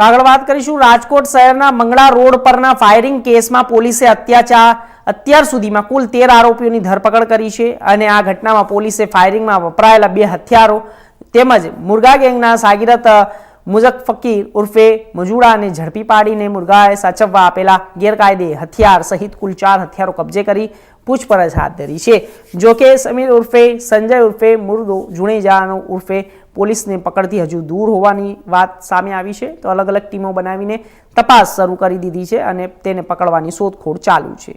તો આગળ વાત કરીશું. રાજકોટ શહેરના મંગળા રોડ પરના ફાયરિંગ કેસમાં પોલીસે અત્યાચાર અત્યાર સુધીમાં કુલ તેર આરોપીઓની ધરપકડ કરી છે અને આ ઘટનામાં પોલીસે ફાયરિંગમાં વપરાયેલા બે હથિયારો તેમજ મુર્ગા ગેંગના સાગીરત મુઝક ઉર્ફે મજુડાને ઝડપી પાડીને મુર્ગાએ સાચવવા આપેલા ગેરકાયદે હથિયાર સહિત કુલ ચાર હથિયારો કબજે કરી પૂછપરછ હાથ ધરી છે. જોકે સમીર ઉર્ફે, સંજય ઉર્ફે, મુર્દો જુણેજાનો ઉર્ફે પોલીસને પકડથી હજુ દૂર હોવાની વાત સામે આવી છે. તો અલગ અલગ ટીમો બનાવીને તપાસ શરૂ કરી દીધી છે અને તેને પકડવાની શોધખોળ ચાલુ છે.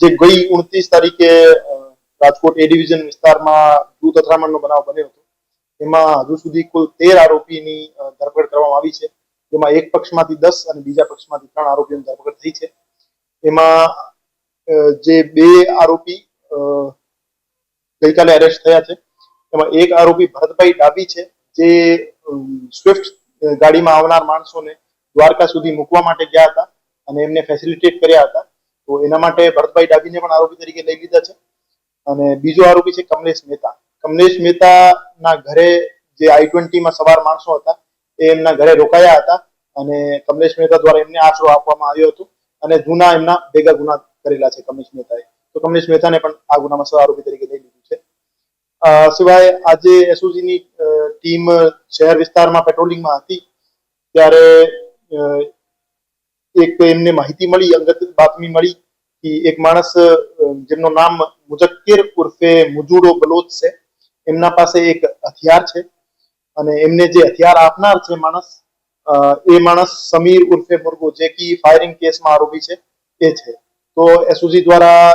જે ગઈ ઉણત્રીસ તારીખે રાજકોટ એ ડિવિઝન વિસ્તારમાં દૂધ અથડામણનો બનાવ બન્યો હતો. એમાં હજુ સુધી કુલ તેર આરોપીની ધરપકડ કરવામાં આવી છે. જેમાં એક પક્ષમાંથી દસ અને બીજા પક્ષમાંથી ત્રણ આરોપીઓની ધરપકડ થઈ છે. એમાં જે બે આરોપી ગઈકાલે અરેસ્ટ થયા છે. એમાં એક આરોપી ભરતભાઈ ડાબી છે, જે સ્વિફ્ટ ગાડીમાં આવનાર માણસોને દ્વારકા સુધી મૂકવા માટે ગયા હતા અને એમને ફેસિલિટેટ કર્યા હતા. તો એના માટે ભરતભાઈ ડાબીને પણ આરોપી તરીકે લઈ લીધા છે. અને બીજો આરોપી છે કમલેશ મહેતા. કમલેશ મહેતાના ઘરે જે આઈ ટ્વેન્ટીમાં સવાર માણસો હતા, એ એમના ઘરે રોકાયા હતા અને કમલેશ મહેતા દ્વારા એમને આશરો આપવામાં આવ્યો હતો અને જૂના એમના ભેગા ગુના કરેલા છે કમલેશ મહેતાએ. તો કમલેશ મહેતાને પણ આ ગુનામાં સહ આરોપી તરીકે લઈ લીધું સિવાય આજે એસઓજીની ટીમ શહેર વિસ્તારમાં પેટ્રોલિંગમાં હતી, ત્યારે એક એમને માહિતી મળી, અંગત બાતમી મળી કે એક માણસ જેમનું નામ મુજક્કિર ઉર્ફે મુજુડો બલોચ છે, એમના પાસે એક હથિયાર છે અને એમને જે હથિયાર આપનાર છે માણસ એ માણસ સમીર ઉર્ફે મુર્ગો, જે કે ફાયરિંગ કેસમાં આરોપી છે, એ છે. તો એસઓજી દ્વારા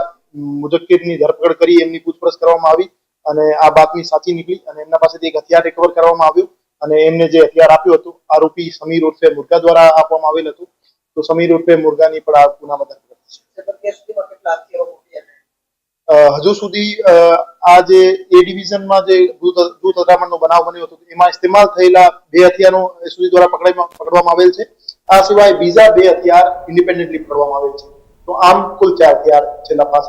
મુજક્કિરની ધરપકડ કરી, એમની પૂછપરછ કરવામાં આવી. અને આ બાતમી સાચી નીકળી અને એમના પાસેથી એક હથિયાર રિકવર કરવામાં આવ્યું અને એમને જે હથિયાર આપ્યું હતું આરોપી સમીર ઉર્ફે મુર્ગા દ્વારા આપવામાં આવેલ હતું. તો સમીર ઉર્ફે મુર્ગાની પણ આ ગુનામાં ધરપકડ હજુ સુધી આ જે એ ડિવિઝનમાં જે દૂધ અથડામણનો બનાવ બન્યો હતો એમાં ઇસ્તેમાલ થયેલા બે હથિયારો સુધી દ્વારા પકડાઈ પકડવામાં આવેલ છે. આ સિવાય બીજા બે હથિયાર ઇન્ડિપેન્ડન્ટલી પકડવામાં આવેલ છે. તો આમ કુલ ચાર હથિયાર છેલ્લા પાસ